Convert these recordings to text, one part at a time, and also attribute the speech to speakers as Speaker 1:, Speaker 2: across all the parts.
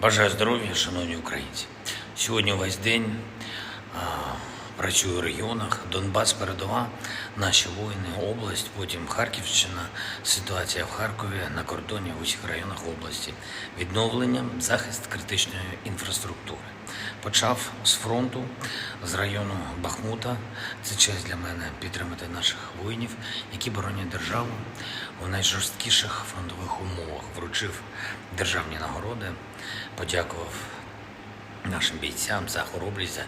Speaker 1: Бажаю здоров'я, шановні українці. Сьогодні весь день а, працюю в регіонах. Донбас, передова, наші воїни, область, потім Харківщина, ситуація в Харкові, на кордоні в усіх районах області, відновлення, захист критичної інфраструктури. Почав з фронту, з району Бахмута. Це честь для мене підтримати наших воїнів, які боронять державу у найжорсткіших фронтових умовах. Вручив державні нагороди, подякував нашим бійцям за хоробрість, за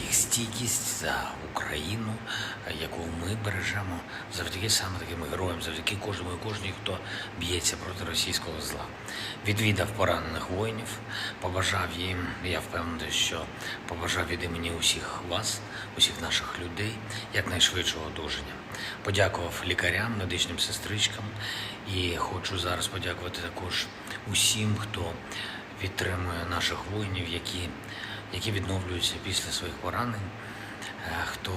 Speaker 1: їх стійкість, за Україну, яку ми бережемо завдяки саме таким героям, завдяки кожному і кожній, хто б'ється проти російського зла. Відвідав поранених воїнів, побажав їм, я впевнений, що побажав від імені усіх вас, усіх наших людей, якнайшвидшого одужання. Подякував лікарям, медичним сестричкам і хочу зараз подякувати також усім, хто підтримує наших воїнів, які, які відновлюються після своїх поранень, е, хто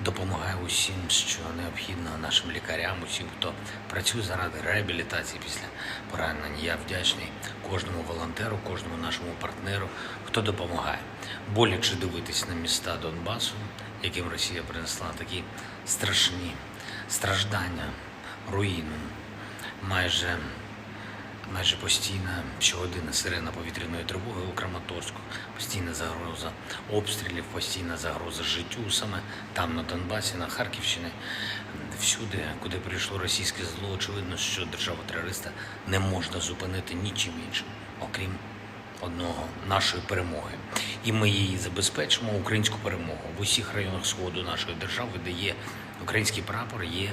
Speaker 1: допомагає усім, що необхідно нашим лікарям, усім, хто працює заради реабілітації після поранень. Я вдячний кожному волонтеру, кожному нашому партнеру, хто допомагає. Боляче дивитись на міста Донбасу, яким Росія принесла такі страшні страждання, руїну, майже майже постійна щогодина сирена повітряної тривоги у Краматорську, постійна загроза обстрілів, постійна загроза життю саме там, на Донбасі, на Харківщині, всюди, куди прийшло російське зло, очевидно, що держава терориста не можна зупинити нічим іншим, окрім одного нашої перемоги. І ми її забезпечимо, українську перемогу в усіх районах сходу нашої держави, де є український прапор, є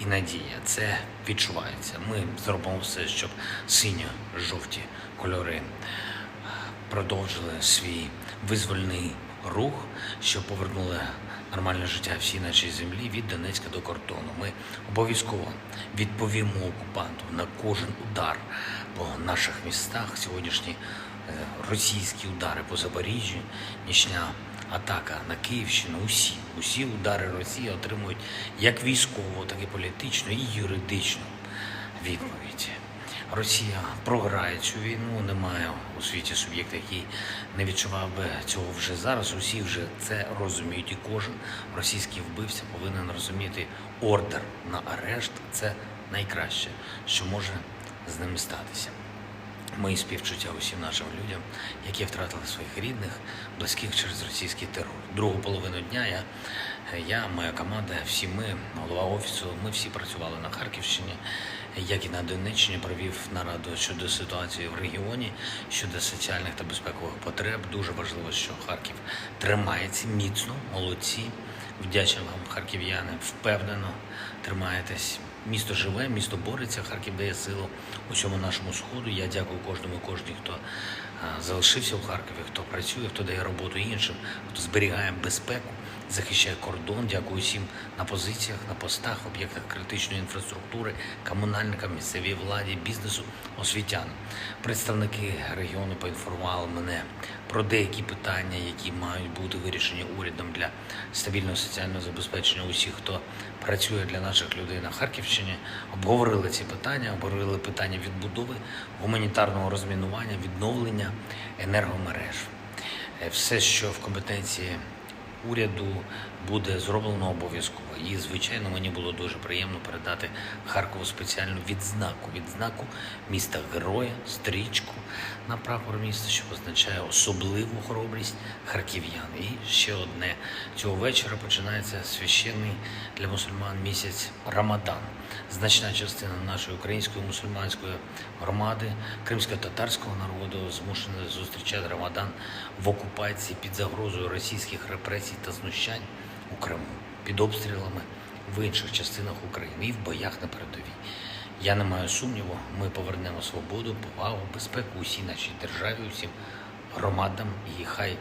Speaker 1: і надія. Це відчувається. Ми зробимо все, щоб синьо-жовті кольори продовжили свій визвольний рух, що повернули нормальне життя всій нашій землі від Донецька до кордону. Ми обов'язково відповімо окупанту на кожен удар по наших містах. Сьогоднішні е, російські удари по Запоріжжю, нічня атака на Київщину. Усі, усі удари Росії отримують як військову, так і політичну і юридичну відповідь. Росія програє цю війну. Немає у світі суб'єкта, який не відчував би цього вже зараз. Усі вже це розуміють, і кожен російський вбивця повинен розуміти ордер на арешт. Це найкраще, що може з ними статися. Мої співчуття усім нашим людям, які втратили своїх рідних, близьких через російський терор. Другу половину дня я, я, моя команда, всі ми, голова офісу, ми всі працювали на Харківщині, як і на Донеччині, провів нараду щодо ситуації в регіоні, щодо соціальних та безпекових потреб. Дуже важливо, що Харків тримається міцно, молодці. Вдячний вам, харків'яни, впевнено тримаєтесь. Місто живе, місто бореться, Харків дає силу усьому нашому сходу. Я дякую кожному кожній, хто залишився в Харкові, хто працює, хто дає роботу іншим, хто зберігає безпеку, захищає кордон. Дякую всім на позиціях, на постах, об'єктах критичної інфраструктури, комунальникам, місцевій владі, бізнесу, освітянам. Представники регіону поінформували мене про деякі питання, які мають бути вирішені урядом для стабільного соціального забезпечення усіх, хто працює для наших людей на Харківщині. Обговорили ці питання, обговорили питання відбудови, гуманітарного розмінування, відновлення енергомереж. Е, Все, що в компетенції уряду буде зроблено обов'язково. І, звичайно, мені було дуже приємно передати Харкову спеціальну відзнаку, відзнаку міста героя, стрічку на прапор міста, що означає особливу хоробрість харків'ян. І ще одне цього вечора починається священний для мусульман місяць Рамадан. Значна частина нашої української мусульманської громади, кримсько-татарського народу змушена зустрічати Рамадан в окупації під загрозою російських репресій та знущань у Криму, під обстрілами в інших частинах України і в боях на передовій. Я не маю сумніву, ми повернемо свободу, повагу, безпеку усій нашій державі, усім громадам, і хай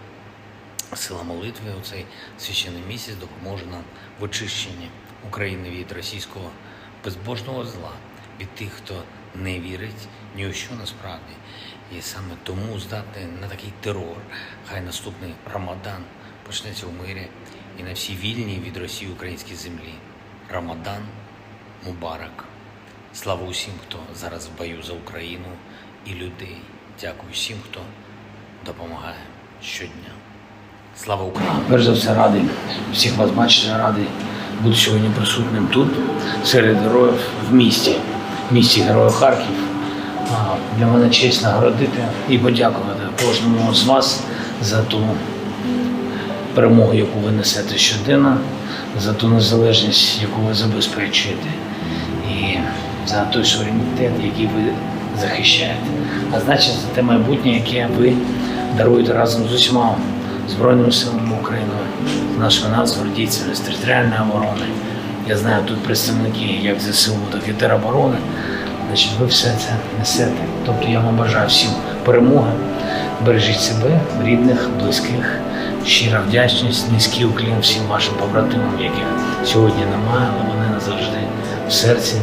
Speaker 1: сила молитви у цей священний місяць допоможе нам в очищенні України від російського безбожного зла, від тих, хто не вірить ні у що насправді. І саме тому здатний на такий терор. Хай наступний Рамадан почнеться у мирі і на всій вільній від Росії українській землі. Рамадан Мубарак. Слава усім, хто зараз в бою за Україну і людей, Дякую всім, хто допомагає щодня. Слава Україні! Перш за все радий всіх вас бачити, радий бути сьогодні присутнім тут, серед героїв в місті, в місті Героїв Харків. Для мене честь нагородити і подякувати кожному з вас за ту перемогу, яку ви несете щоденно, за ту незалежність, яку ви забезпечуєте, і за той суверенітет, який ви захищаєте, а значить за те майбутнє, яке ви даруєте разом з усіма Збройними силами України, з нашими нацгвардійцями, з територіальної оборони. Я знаю, тут представники як ЗСУ, так і тероборони. Значить, ви все це несете. Тобто я вам бажаю всім перемоги. Бережіть себе, рідних, близьких. Щира вдячність, низький уклін всім вашим побратимам, яких сьогодні немає, але вони назавжди в серці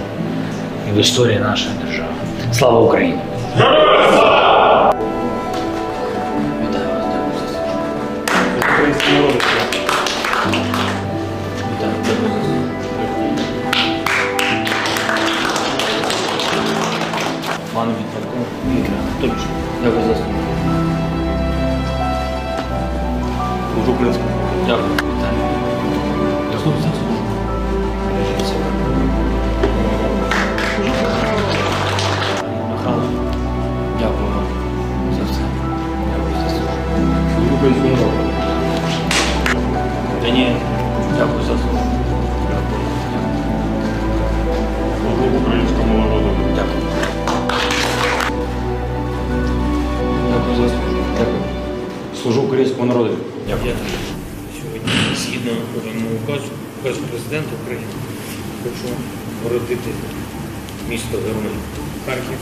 Speaker 1: і в історії нашої держави. Слава Україні! Вітаю вас, дякую за службу.
Speaker 2: Служу українському.
Speaker 1: Дякую. Дякую себе. Михайло, дякую за все. Дякую за службу.
Speaker 2: Служу українському народу.
Speaker 1: Даніель, дякую за службу.
Speaker 2: Служу українському народу.
Speaker 1: Дякую. Дякую за службу.
Speaker 2: Дякую. Служу українському народу.
Speaker 1: Указу президента України, хочу родити місто Герой Харків